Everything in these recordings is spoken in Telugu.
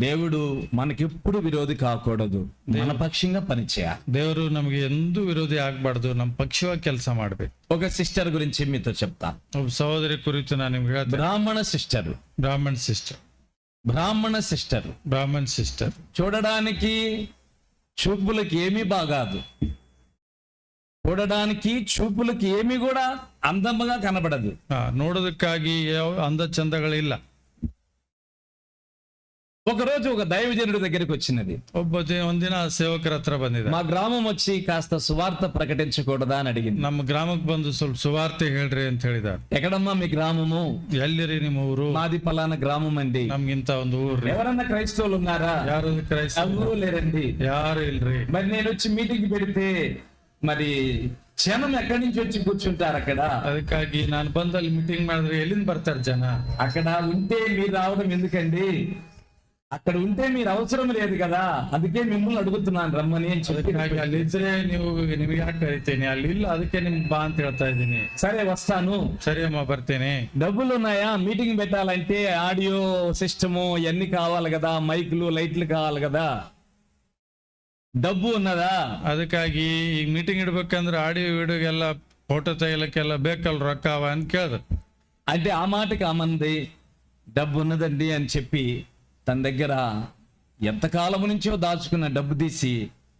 దేవుడు మనకెప్పుడు విరోధి కాకూడదు మన పక్షంగా పనిచేయాలి ದೇವರು ನಮಗೆ ಎಂದೂ ವಿರೋಧಿ ಆಗ್ಬಾರ್ದು ನಮ್ಮ ಪಕ್ಷವಾಗಿ ಕೆಲಸ ಮಾಡ್ಬೇಕು ఒక సిస్టర్ గురించి మీతో చెప్తా ಒಬ್ಬ ಸಹೋದರಿ ಕುರಿತು ನಾನು ನಿಮ್ಗೆ ಹೇಳ್ತೇನೆ బ్రాహ్మణ సిస్టర్ ಬ್ರಾಹ್ಮಣ್ ಸಿಸ್ಟರ್ బ్రాహ్మణ సిస్టర్ ಬ್ರಾಹ್ಮಣ್ ಸಿಸ್ಟರ್ చూడడానికి చూపులకి ఏమీ బాగాదు చూడడానికి చూపులకి ఏమీ కూడా అందముగా కనబడదు ನೋಡೋದಕ್ಕಾಗಿ ಯಾವ ಅಂದ ಚಂದಗಳಿಲ್ಲ ఒకరోజు ఒక దైవజనుడి దగ్గరికి వచ్చినది ಒಬ್ಬ ದಿ- ಒಂದಿನ ಸೇವಕರ ಹತ್ರ ಬಂದಿದೆ మా గ్రామం వచ్చి కాస్త సువార్త ప్రకటించకూడదా అని అడిగింది ನಮ್ಮ ಗ್ರಾಮಕ್ಕೆ ಬಂದು ಸ್ವಲ್ಪ ಸುವಾರ್ತೆ ಹೇಳ್ರಿ ಅಂತ ಹೇಳಿದಾರೆ ఎక్కడమ్మా మీ గ్రామము ಎಲ್ಲಿರಿ ನಿಮ್ಮ ಊರು మాది పలానా గ్రామం అండి ನಮ್ಗಿಂತ ಒಂದು ಊರ್ರಿ ఎవరన్నా క్రైస్తవులు ఉన్నారా ಯಾರು ಕ್ರೈಸ್ತ ఎవరూ లేరండి ಯಾರು ಇಲ್ರಿ మరి నేను వచ్చి మీటింగ్ పెడితే మరి జనం ఎక్కడి నుంచి వచ్చి కూర్చుంటారు అక్కడ ಅದಕ್ಕಾಗಿ ನಾನು ಬಂದು ಅಲ್ಲಿ ಮೀಟಿಂಗ್ ಮಾಡಿದ್ರೆ ಎಲ್ಲಿಂದ ಬರ್ತಾರೆ ಜನ అక్కడ ఉంటే మీరు రావడం ఎందుకండి అక్కడ ఉంటే మీరు అవసరం లేదు కదా అందుకే మిమ్మల్ని అడుగుతున్నాను రమ్మని అని చెప్పి ಅದಕ್ಕಾಗಿ ಅಲ್ಲಿ ಇದ್ರೆ ನೀವು ನಿಮಗೆ ಯಾಕೆ ಕರಿತೀನಿ ಅಲ್ಲಿ ಇಲ್ಲ ಅದಕ್ಕೆ ನಿಮ್ಗೆ ಬಾ ಅಂತ ಹೇಳ್ತಾ ಇದ್ದೀನಿ సరే వస్తాను ಸರಿ ಅಮ್ಮ ಬರ್ತೇನೆ డబ్బులు ఉన్నాయా మీటింగ్ పెట్టాలంటే ఆడియో సిస్టము ఇవన్నీ కావాలి కదా మైకులు లైట్లు కావాలి కదా డబ్బు ఉన్నదా ಅದಕ್ಕಾಗಿ ಈಗ ಮೀಟಿಂಗ್ ಇಡ್ಬೇಕಂದ್ರೆ ಆಡಿಯೋ ವಿಡಿಯೋಗೆಲ್ಲ ಫೋಟೋ ತೆಗಿಲಕ್ಕೆಲ್ಲ ಬೇಕಲ್ಲ ರೊಕ್ಕ ಅವ ಅಂತ ಕೇಳಿದ್ರು అంటే ఆ మాటకి ఆమంది డబ్బు ఉన్నదండి అని చెప్పి తన దగ్గర ఎంతకాలం నుంచో దాచుకున్న డబ్బు తీసి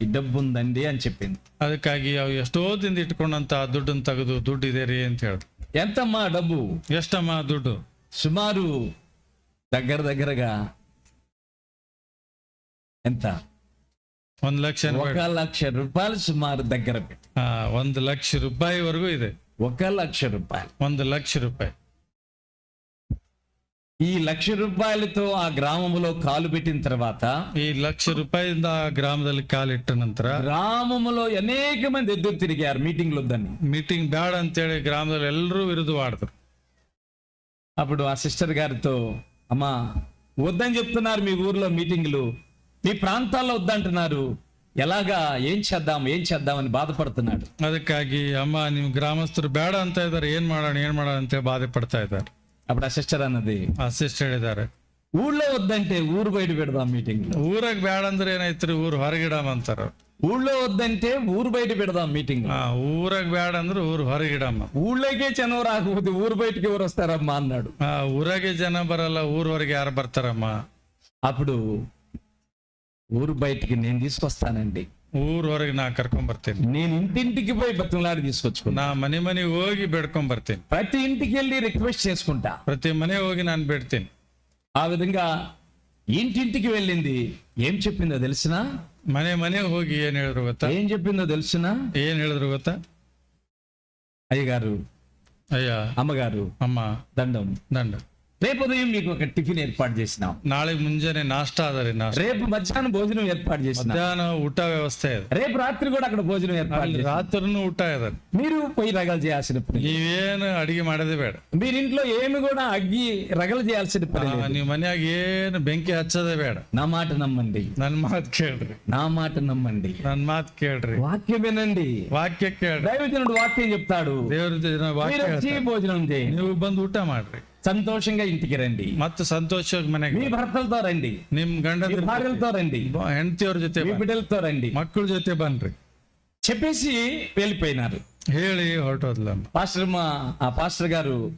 ఈ డబ్బు ఉందండి అని చెప్పింది ಅದಕ್ಕಾಗಿ ಅವು ಎಷ್ಟೋ ದಿನ ಇಟ್ಕೊಂಡಂತ ದುಡ್ಡನ್ನ ತೆಗೆದು ದುಡ್ಡು ಇದೆ ರೀ ಅಂತ ಹೇಳಿದ್ರು ఎంతమ్మా డబ్బు ಎಷ್ಟಮ್ಮ ದುಡ್ಡು సుమారు దగ్గర దగ్గరగా ఎంత ಒಂದ್ ಲಕ್ಷ ఒక లక్ష రూపాయలు సుమారు దగ్గర పెట్టి ಹಾ ಒಂದ್ ಲಕ್ಷ ರೂಪಾಯಿವರೆಗೂ ಇದೆ ఒక లక్ష రూపాయలు ಒಂದು ಲಕ್ಷ ರೂಪಾಯಿ ఈ లక్ష రూపాయలతో ఆ గ్రామములో కాలు పెట్టిన తర్వాత ಈ ಲಕ್ಷ ರೂಪಾಯಿಂದ ಆ ಗ್ರಾಮದಲ್ಲಿ ಕಾಲಿಟ್ಟ ನಂತರ గ్రామములో అనేక మంది ఎదురు తిరిగారు మీటింగ్లు వద్దని ಮೀಟಿಂಗ್ ಬೇಡ ಅಂತೇಳಿ ಗ್ರಾಮದಲ್ಲಿ ಎಲ್ಲರೂ ವಿರುದ್ಧವಾಡಿದ್ರು అప్పుడు ఆ సిస్టర్ గారితో అమ్మా వద్దని చెప్తున్నారు మీ ఊర్లో మీటింగ్లు మీ ప్రాంతాల్లో వద్దంటున్నారు ఎలాగా ఏం చేద్దాం ఏం చేద్దాం అని బాధపడుతున్నాడు ಅದಕ್ಕಾಗಿ ಅಮ್ಮ ನಿಮ್ ಗ್ರಾಮಸ್ಥರು ಬೇಡ ಅಂತ ಇದಾರೆ ಏನ್ ಮಾಡೋಣ ಏನ್ ಮಾಡೋಣ ಅಂತ ಬಾಧೆ ಪಡ್ತಾ ಇದ್ದಾರೆ అప్పుడు ఆ సిస్టర్ అన్నది ಅಸಿಸ್ಟ್ ಹೇಳಿದ್ದಾರೆ ఊళ్ళో వద్దంటే ఊరు బయట పెడదాం మీటింగ్ ಊರಾಗ ಬೇಡ ಅಂದ್ರೆ ಏನಾಯ್ತ್ರಿ ಊರ್ ಹೊರಗಿಡಮ್ ಅಂತಾರ ఊళ్ళో వద్దంటే ఊరు బయట పెడదాం మీటింగ్ ಆ ಊರಾಗ ಬೇಡ ಅಂದ್ರೆ ಊರ್ ಹೊರಗಿಡಮ್ಮ ఊళ్ళోకే జనం రాకపోతే ఊరు బయటికి ఎవరు వస్తారమ్మా అన్నాడు ಆ ಊರಾಗೆ ಜನ ಬರಲ್ಲ ಊರ್ ಹೊರಗೆ ಯಾರು ಬರ್ತಾರಮ್ಮ అప్పుడు ఊరు బయటికి నేను తీసుకొస్తానండి ಊರ್ ಹೊರಗೆ ನಾ ಕರ್ಕೊಂಡ್ ಬರ್ತೀನಿ నేను ఇంటింటికి పోయి బతులాడి తీసుకొచ్చుకున్నా ನಾ ಮನೆ ಮನೆಗೆ ಹೋಗಿ ಬೇಡ್ಕೊಂಡ್ ಬರ್ತೀನಿ ప్రతి ఇంటికి వెళ్ళి రిక్వెస్ట్ చేసుకుంటా ಪ್ರತಿ ಮನೆ ಹೋಗಿ ನಾನು ಬೇಡ್ತೀನಿ ఆ విధంగా ఇంటింటికి వెళ్ళింది ఏం చెప్పిందో తెలిసినా ಮನೆ ಮನೆಗೆ ಹೋಗಿ ಏನ್ ಹೇಳಿದ್ರು ಗೊತ್ತಾ ఏం చెప్పిందో తెలిసినా ಏನ್ ಹೇಳಿದ್ರು ಗೊತ್ತಾ అయ్యగారు ಅಯ್ಯ అమ్మగారు ಅಮ್ಮ దండం ದಂಡ రేపు ఉదయం మీకు ఒక టిఫిన్ ఏర్పాటు చేసినాం ನಾಳೆ ಮುಂಜಾನೆ ನಾಷ್ಟ ಅದರಿ ನಾಷ್ಟ రేపు మధ్యాహ్నం భోజనం ఏర్పాటు చేసినాం ಮಧ್ಯಾಹ್ನ ಊಟ ವ್ಯವಸ್ಥೆ ಇದೆ రేపు రాత్రి కూడా అక్కడ భోజనం ఏర్పాటు ಅಲ್ಲಿ చేసినాం. ರಾತ್ರಿನೂ ಊಟ ಇದೆ మీరు పోయి రగలు చేయాల్సిన పని లేదు. ನೀವೇನು ಅಡಿಗೆ ಮಾಡೋದೇ ಬೇಡ మీరు ఇంట్లో ఏమి కూడా అగ్గి రగలు చేయాల్సిన పని ಆ, లేదు ನೀವ್ ಮನ್ಯಾಗ ಏನು ಬೆಂಕಿ ಹಚ್ಚೋದೇ ಬೇಡ నా మాట నమ్మండి ನನ್ ಮಾತ್ ಕೇಳ್ರಿ నా మాట నమ్మండి ನನ್ ಮಾತ್ ಕೇಳ್ರಿ వాక్యం వినండి ವಾಕ್ಯ ಕೇಳ್ರಿ దైవజనుడు వాక్యం చెప్తాడు ದೇವ್ರ ಜನ మీరు ವಾಕ್ಯ వచ్చి ಹೇಳ್ತಾರೆ. భోజనం చేయండి ನೀವು ಬಂದು ಊಟ ಮಾಡ್ರಿ సంతోషంగా ఇంటికి రండి. ಮತ್ತು సంతోషం ಮನೆಗೆ ನೀ ಭರ್ತಲ್ತೋ ರಂಡಿ ನಿಮ್ ಗಂಡ మక్కుల ರಂಡಿ ಹೆಂಡತಿಯವ್ರ ಜೊತೆ చెప్పేసి వెళ్ళిపోయినారు. పాస్టర్ మా ఆ పాస్టర్ గారు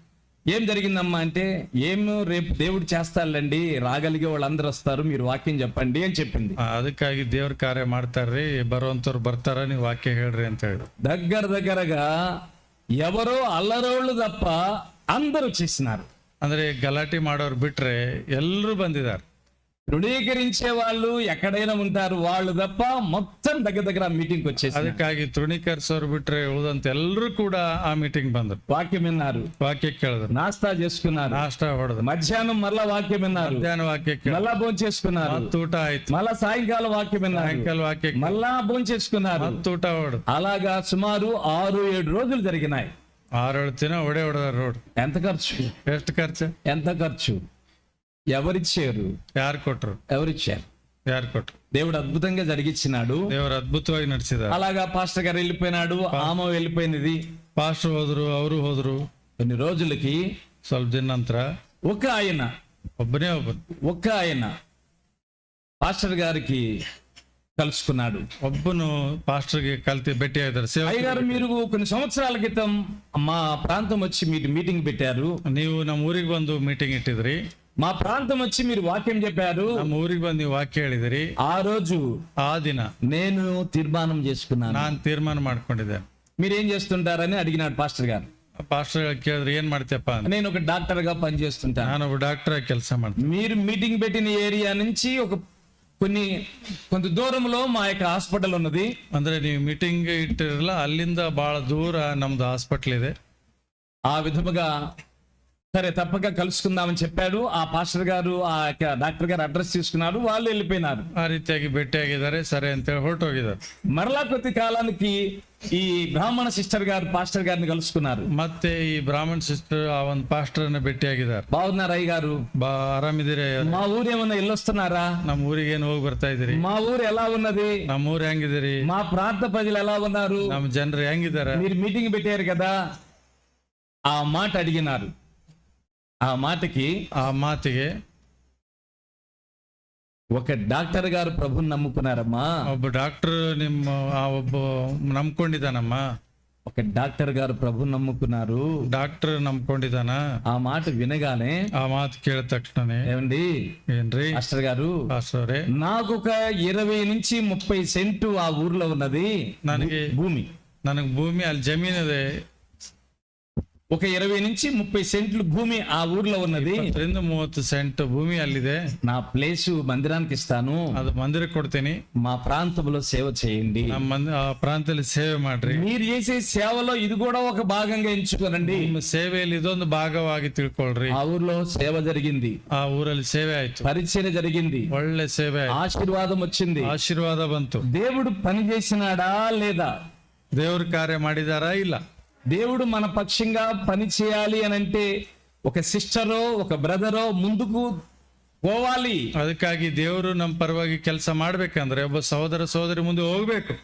ఏం జరిగిందమ్మా అంటే ఏమో రేపు దేవుడు చేస్తాళ్ళండి రాగలిగే వాళ్ళందరూ వస్తారు మీరు వాక్యం చెప్పండి అని చెప్పింది. అదక్కాగి దేవుడు కార్య మాడతారు బరువంతరు బర్తారని వాక్యం హేళ్రి అంత దగ్గర దగ్గరగా ఎవరో అల్లరోళ్ళు తప్ప అందరూ చేసినారు ಅಂದ್ರೆ ಗಲಾಟೆ ಮಾಡೋರು ಬಿಟ್ರೆ ಎಲ್ರು ಬಂದಿದ್ದಾರೆ తృణీకరించే వాళ్ళు ఎక్కడైనా ఉంటారు వాళ్ళు తప్ప మొత్తం దగ్గర దగ్గర మీటింగ్ వచ్చేసి ಅದಕ್ಕಾಗಿ ತೃಣೀಕರಿಸೋರು ಬಿಟ್ರೆ ಉಳಿದಂತ ಎಲ್ರು ಕೂಡ ಆ ಮೀಟಿಂಗ್ ಬಂದ್ರು వాక్యం విన్నారు ವಾಕ್ಯ ಕೇಳಿದ್ರು నాస్తా చేసుకున్నారు ನಾಷ್ಟ ಹೊಡೆದ್ರು మధ్యాహ్నం మళ్ళా వాక్యం విన్నారు ಮಧ್ಯಾಹ್ನ ವಾಕ್ಯ ಕೇಳಿದ್ರು మళ్ళా భోజనం చేసుకున్నారు ಮತ್ತ ಊಟ ಆಯ್ತು మళ్ళా సాయంకాలం వాక్యం విన్నారు ಸಾಯಂಕಾಲ ವಾಕ್ಯ ಕೇಳಿದ್ರು. మళ్ళా భోజనం చేసుకున్నారు ಮತ್ತ ಊಟ ಹೊಡೆದು అలాగా సుమారు ఆరు ఏడు రోజులు జరిగినాయి ಆರೇಳು ದಿನ ಒಡೆ ಹೊಡೆದಾರ ರೋಡ್ ఎంత ఖర్చు ಎಷ್ಟು ಖರ್ಚು ఎంత ఖర్చు ఎవరిచ్చారు ಯಾರು ಕೊಟ್ರು ఎవరిచ్చారు ಯಾರು ಕೊಟ್ರು దేవుడు అద్భుతంగా జరిగించినాడు ದೇವರು ಅದ್ಭುತವಾಗಿ ನಡೆಸಿದಾರೆ అలాగా పాస్టర్ గారు వెళ్ళిపోయినాడు ఆమె వెళ్ళిపోయినది ಪಾಸ್ಟರ್ ಹೋದ್ರು ಅವರು ಹೋದ್ರು కొన్ని రోజులకి ಸ್ವಲ್ಪ ದಿನ ನಂತರ ఒక ఆయన ಒಬ್ಬನೇ ಒಬ್ಬನು ఒక ఆయన పాస్టర్ గారికి కలుసుకున్నాడు ಒಬ್ಬನು ಪಾಸ್ಟರ್ಗೆ ಕಲ್ತಿ ಭೇಟಿ ಆಗಿದ್ದಾರೆ ಸೇವೆ అయ్యగారు మీరు కొన్ని సంవత్సరాల క్రితం మా ప్రాంతం వచ్చి మీరు మీటింగ్ పెట్టారు ನೀವು ನಮ್ಮ ಊರಿಗೆ ಬಂದು ಮೀಟಿಂಗ್ ಇಟ್ಟಿದ್ರಿ మా ప్రాంతం వచ్చి మీరు వాక్యం చెప్పారు ನಮ್ಮ ಊರಿಗೆ ಬಂದು ನೀವು ವಾಕ್ಯ ಹೇಳಿದಿರಿ ఆ రోజు ಆ ದಿನ నేను తీర్మానం చేసుకున్నాను ನಾನು ತೀರ್ಮಾನ ಮಾಡ್ಕೊಂಡಿದ್ದೆ మీరేం చేస్తుంటారని అడిగినాడు పాస్టర్ గారు ಪಾಸ್ಟರ್ ಕೇಳಿದ್ರೆ ఏం ಮಾಡ್ತೀಯಪ್ಪ ಅಂತ నేను ఒక డాక్టర్ గా పనిచేస్తుంటాను ನಾನೊಬ್ಬ ಡಾಕ್ಟರ್ ಕೆಲಸ ಮಾಡ್ತೀನಿ మీరు మీటింగ్ పెట్టిన ఏరియా నుంచి ఒక కొన్ని కొంత దూరంలో మా యొక్క హాస్పిటల్ ఉన్నది ಅಂದ್ರೆ ನೀವು ಮೀಟಿಂಗ್ ಇಟ್ಟಿರಲ್ಲ ಅಲ್ಲಿಂದ ಬಹಳ ದೂರ ನಮ್ದು ಹಾಸ್ಪಿಟಲ್ ಇದೆ ఆ విధముగా సరే తప్పక కలుసుకుందామని చెప్పాడు ఆ పాస్టర్ గారు ఆ యొక్క డాక్టర్ గారు అడ్రస్ తీసుకున్నారు వాళ్ళు వెళ్ళిపోయినారు ಆ ರೀತಿಯಾಗಿ ಭೇಟಿಯಾಗಿದ್ದಾರೆ ಸರಿ ಅಂತೇಳಿ ಹೊರಟೋಗಿದ್ದಾರೆ మరలా కొద్ది కాలానికి ఈ బ్రాహ్మణ సిస్టర్ గారు పాస్టర్ గారిని కలుసుకున్నారు ಮತ್ತೆ ಈ ಬ್ರಾಹ್ಮಣ್ ಸಿಸ್ಟರ್ ಆ ಒಂದು ಪಾಸ್ಟರ್ ಅನ್ನ ಭೇಟಿಯಾಗಿದ್ದಾರೆ బాగున్నారు అయ్య గారు ಬಾ ಆರಾಮಿದ್ದೀರಿ మా ఊరు ఏమన్నా వెళ్ళొస్తున్నారా ನಮ್ಮ ಊರಿಗೆ ಏನು ಹೋಗಿ ಬರ್ತಾ ಇದ್ದೀರಿ మా ఊరు ఎలా ఉన్నది ನಮ್ಮ ಊರ್ ಹೆಂಗಿದ್ದೀರಿ మా ప్రాంత ప్రజలు ఎలా ఉన్నారు ನಮ್ಮ ಜನರು ಹೆಂಗಿದ್ದಾರೆ మీరు మీటింగ్ పెట్టారు కదా ఆ మాట అడిగినారు ఆ మాటకి ಆ ಮಾತಿಗೆ ఒక డాక్టర్ గారు ప్రభుని నమ్ముకున్నారమ్మా ಒಬ್ಬ ಡಾಕ್ಟರ್ ನಿಮ್ಮ ಆ ಒಬ್ಬ ನಂಬ್ಕೊಂಡಿದ್ದಾನಮ್ಮ ఒక డాక్టర్ గారు ప్రభుని నమ్ముకున్నారు ಡಾಕ್ಟರ್ ನಂಬ್ಕೊಂಡಿದ್ದಾನ ఆ మాట వినగానే ಆ ಮಾತು ಕೇಳಿದ ತಕ್ಷಣನೇ ఏమండి ಏನ್ರಿ మాస్టర్ గారు ಪಾಸ್ಟರ್ ಅವರೇ నాకు ఒక ఇరవై నుంచి ముప్పై సెంటు ఆ ఊర్లో ఉన్నది ನನಗೆ భూమి ನನಗೆ ಭೂಮಿ ಅಲ್ಲಿ ಜಮೀನಿದೆ ఒక ఇరవై నుంచి ముప్పై సెంట్లు భూమి ఆ ఊర్లో ఉన్నది ಹತ್ತರಿಂದ ಮೂವತ್ತು ಸೆಂಟ್ ಭೂಮಿ ಅಲ್ಲಿದೆ నా ప్లేస్ మందిరానికి ఇస్తాను ಅದು ಮಂದಿರಕ್ಕೆ ಕೊಡ್ತೀನಿ మా ప్రాంతంలో సేవ చేయండి ನಮ್ಮ ಮಂದಿ ಆ ಪ್ರಾಂತದಲ್ಲಿ ಸೇವೆ ಮಾಡ್ರಿ మీరు చేసే సేవలో ఇది కూడా ఒక భాగంగా ఎంచుకోనండి ನಿಮ್ಮ ಸೇವೆಯಲ್ಲಿ ಇದೊಂದು ಭಾಗವಾಗಿ ತಿಳ್ಕೊಳ್ರಿ ఆ ఊర్లో సేవ జరిగింది ಆ ಊರಲ್ಲಿ ಸೇವೆ ಆಯ್ತು పరిచయం జరిగింది ಒಳ್ಳೆ ಸೇವೆ ಆಯ್ತು ఆశీర్వాదం వచ్చింది ಆಶೀರ್ವಾದ ಬಂತು దేవుడు పని చేసినాడా లేదా ದೇವ್ರ ಕಾರ್ಯ ಮಾಡಿದಾರಾ ಇಲ್ಲ దేవుడు మన పక్షంగా పని చేయాలి అని అంటే ఒక సిస్టరో ఒక బ్రదరో ముందుకు పోవాలి ಅದಕ್ಕಾಗಿ ದೇವರು ನಮ್ಮ ಪರವಾಗಿ ಕೆಲಸ ಮಾಡ್ಬೇಕಂದ್ರೆ ಒಬ್ಬ ಸಹೋದರ ಸಹೋದರಿ ಮುಂದೆ ಹೋಗ್ಬೇಕು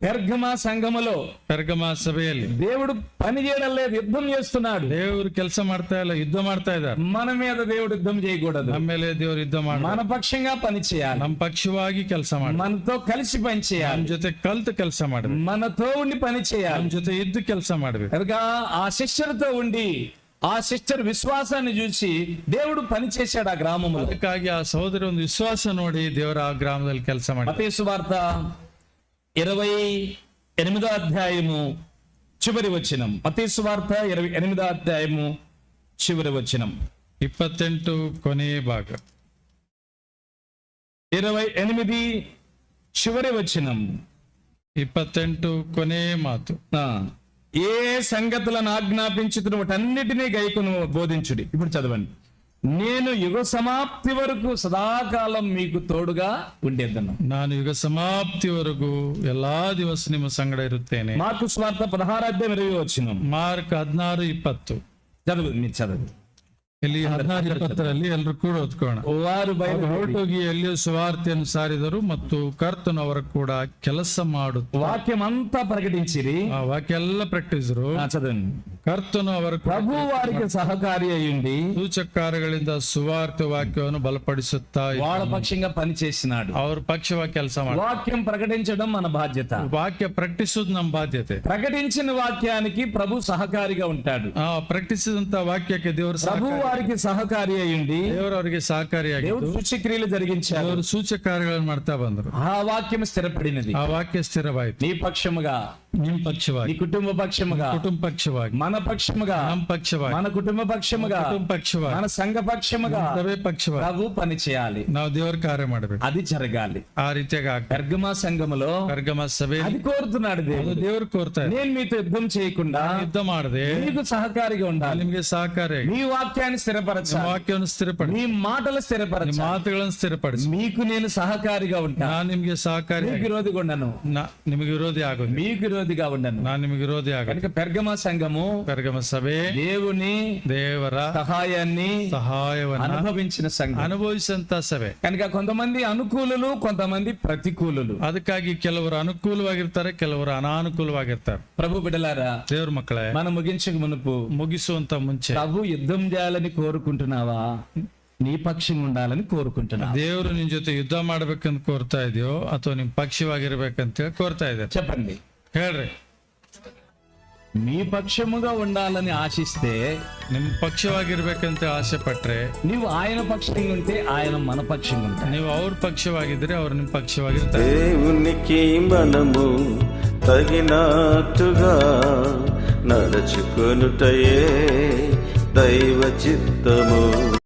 పెర్గమ సంఘములో ಪೆರ್ಗಮ ಸಭೆಯಲ್ಲಿ దేవుడు పని చేయడం లేదు యుద్ధం చేస్తున్నాడు ದೇವರು ಕೆಲಸ ಮಾಡ್ತಾ ಇಲ್ಲ ಯುದ್ಧ ಮಾಡ್ತಾ ಇದ್ದಾರೆ మన మీద దేవుడు యుద్ధం చేయకూడదు ನಮ್ಮ ಮೇಲೆ ದೇವ್ರು ಯುದ್ಧ ಮಾಡ మన పక్షంగా పని చేయాలి ನಮ್ಮ ಪಕ್ಷವಾಗಿ ಕೆಲಸ ಮಾಡಿ మనతో కలిసి పని చేయాలి ನಮ್ಮ ಜೊತೆ ಕಲ್ತು ಕೆಲಸ ಮಾಡಿದ್ವಿ మనతో ఉండి పని చేయాలి ನಮ್ಮ ಜೊತೆ ಇದ್ದು ಕೆಲಸ ಮಾಡ್ಬೇಕು కనుక ఆ సిస్టర్తో ఉండి ఆ సిస్టర్ విశ్వాసాన్ని చూసి దేవుడు పని చేశాడు ఆ గ్రామంలో ಅದಕ್ಕಾಗಿ ಆ ಸಹೋದರಿ ಒಂದು ವಿಶ್ವಾಸ ನೋಡಿ ದೇವರ ಆ ಗ್ರಾಮದಲ್ಲಿ ಕೆಲಸ ಮಾಡಿ మతేసు వార్త ఇరవై ఎనిమిదో అధ్యాయము చివరి వచనం. స్వార్థ ఇరవై ఎనిమిదో అధ్యాయము చివరి వచనం. ఇప్పత్తెంటు కొనే భాగం. ఇరవై ఎనిమిది చివరి వచనం. ఇప్పత్తెంటు కొనే మాతు. ఏ సంగతులను ఆజ్ఞాపించుతున్న వాటన్నిటినీ గైకును బోధించుడి. ఇప్పుడు చదవండి. నేను యుగ సమాప్తి వరకు సదాకాలం మీకు తోడుగా ఉండేద్దను ನಾನು ಯುಗ ಸಮಾಪ್ತಿವರೆಗೂ ಎಲ್ಲಾ ದಿವಸ ನಿಮ್ಮ ಸಂಗಡ ಇರುತ್ತೇನೆ మార్కు స్వార్థ పదహారాధ్యాయం ఇరవై వచ్చిన ಮಾರ್ಕ್ ಹದಿನಾರು ಇಪ್ಪತ್ತು చదువు మీరు చదవండి ಇಲ್ಲಿ ಹದಿನಾರು ಇಪ್ಪತ್ತರಲ್ಲಿ ಎಲ್ಲರೂ ಕೂಡ ಓದ್ಕೋಣ వారు బయలు ಹೊರಟೋಗಿ ಎಲ್ಲಿಯೂ ಸುವಾರ್ತೆಯನ್ನು ಸಾರಿದರು ಮತ್ತು ಕರ್ತನು ಅವರ ಕೂಡ ಕೆಲಸ ಮಾಡುತ್ತ వాక్యం అంతా ప్రకటించిరి ಆ ವಾಕ್ಯ ಎಲ್ಲ ಪ್ರಕಟಿಸಿದ್ರು ఆ, చదవండి ಕರ್ತನು ಅವರ ಕೂಡ ప్రభు వారికి సహకారి అయ్యుండి ಸೂಚಕಾರಗಳಿಂದ ಸುವಾರ್ತೆ ವಾಕ್ಯವನ್ನು ಬಲಪಡಿಸುತ್ತಾ ಇದ್ದ. వాళ్ళ పక్షంగా పని చేసినాడు ಅವ್ರ ಪಕ್ಷವಾಗಿ ಕೆಲಸ ಮಾಡಿ వాక్యం ప్రకటించడం మన బాధ్యత ವಾಕ್ಯ ಪ್ರಕಟಿಸುವುದು ನಮ್ಮ ಬಾಧ್ಯತೆ ప్రకటించిన వాక్యానికి ప్రభు సహకారిగా ఉంటాడు ಆ ಪ್ರಕಟಿಸಿದಂತ ವಾಕ್ಯಕ್ಕೆ ದೇವರು ప్రభు వారికి సహకారి అయ్యుండి ದೇವರು ಅವರಿಗೆ ಸಹಕಾರಿಯಾಗಿ దేవుడు సూచక్రియలు జరిగించాడు ಅವರು ಸೂಚಕಾರ್ಯಗಳನ್ನು ಮಾಡ್ತಾ ಬಂದರು ఆ వాక్యం స్థిరపడినది ಆ ವಾಕ್ಯ ಸ್ಥಿರವಾಯಿತು నీ పక్షముగా ನಿಮ್ నీ ಪಕ್ಷವಾಗಿ కుటుంబ పక్షముగా ಕುಟುಂಬ ಪಕ್ಷವಾಗಿ మన పక్షముగా ನಮ್ ಪಕ್ಷವಾಗಿ మన కుటుంబ పక్షముగా ಕುಟುಂಬ ಪಕ್ಷವಾಗಿ మన సంఘ పక్షముగా ಸಭೆ ಪಕ್ಷವಾಗಿ ప్రభు పని చేయాలి ನಾವು ದೇವರ ಕಾರ್ಯ ಮಾಡಬೇಕು అది జరగాలి ಆ ರೀತಿಯಾಗಿ ಆಗ್ಬೇಕು గర్గమా సంఘములో ಕರ್ಗಮ ಸಭೆ అది కోరుతున్నాడు ಅದು దేవుడు ದೇವ್ರು ಕೋರ್ತಾ ಇದೆ నేను మీతో యుద్ధం చేయకుండా ಯುದ್ಧ ಮಾಡದೆ మీకు సహకారిగా ఉండాలి ನಿಮ್ಗೆ ಸಹಕಾರಿಯಾಗಿ మీ వాక్యాన్ని స్థిరపరచాలి ವಾಕ್ಯವನ್ನು ಸ್ಥಿರಪಡಿಸಿ మీ మాటలు ನಿಮ್ಮ స్థిరపరచాలి ಮಾತುಗಳನ್ನು ಸ್ಥಿರಪಡಿಸಿ మీకు నేను సహకారిగా ఉంటా ನಾನ್ ನಿಮ್ಗೆ ಸಹಕಾರಿ మీకు విరోధిగా ఉండను ನಿಮಗೆ ವಿರೋಧಿ ಆಗೋದು మీకు విరోధిగా ఉండను ನಾನ್ ನಿಮಗೆ ವಿರೋಧಿ ಆಗೋದು కనుక పెర్గమ సంఘము ಕರ್ಗಮ ಸಭೆ దేవుని ದೇವರ సహాయాన్ని ಸಹಾಯವನ್ನ అనుభవించిన సంఘం ಅನುಭವಿಸಂತ ಸಭೆ కనుక కొంతమంది అనుకూలులు కొంతమంది ప్రతికూలులు ಅದಕ್ಕಾಗಿ ಕೆಲವರು ಅನುಕೂಲವಾಗಿರ್ತಾರೆ ಕೆಲವರು ಅನಾನುಕೂಲವಾಗಿರ್ತಾರೆ ప్రభు బిడలారా ದೇವ್ರ ಮಕ್ಕಳೇ మనం ముగించక మునుపు ಮುಗಿಸುವಂತ ಮುಂಚೆ ప్రభు యుద్ధం చేయాలని కోరుకుంటున్నావా నీ పక్షంగా ఉండాలని కోరుకుంటున్నా ದೇವರು ನಿನ್ ಜೊತೆ ಯುದ್ಧ ಮಾಡ್ಬೇಕಂತ ಕೋರ್ತಾ ಇದೆಯೋ ಅಥವಾ ನಿಮ್ ಪಕ್ಷವಾಗಿರ್ಬೇಕಂತ ಹೇಳಿ ಕೋರ್ತಾ ಇದ್ದಾರೆ చెప్పండి ಹೇಳ್ರಿ మీ పక్షముగా ఉండాలని ఆశిస్తే ನಿಮ್ ಪಕ್ಷವಾಗಿರ್ಬೇಕಂತ ಆಸೆ ಪಟ್ರೆ నీవు ఆయన పక్షంగా ఉంటే ఆయన మన పక్షంగా ఉంటాయి ನೀವು ಅವ್ರ ಪಕ್ಷವಾಗಿದ್ರೆ ಅವ್ರು ನಿಮ್ ಪಕ್ಷವಾಗಿರ್ತಾರೆ దేవునికి మనము తగినట్టుగా నడుచుకొనుటయే దైవ చిత్తము.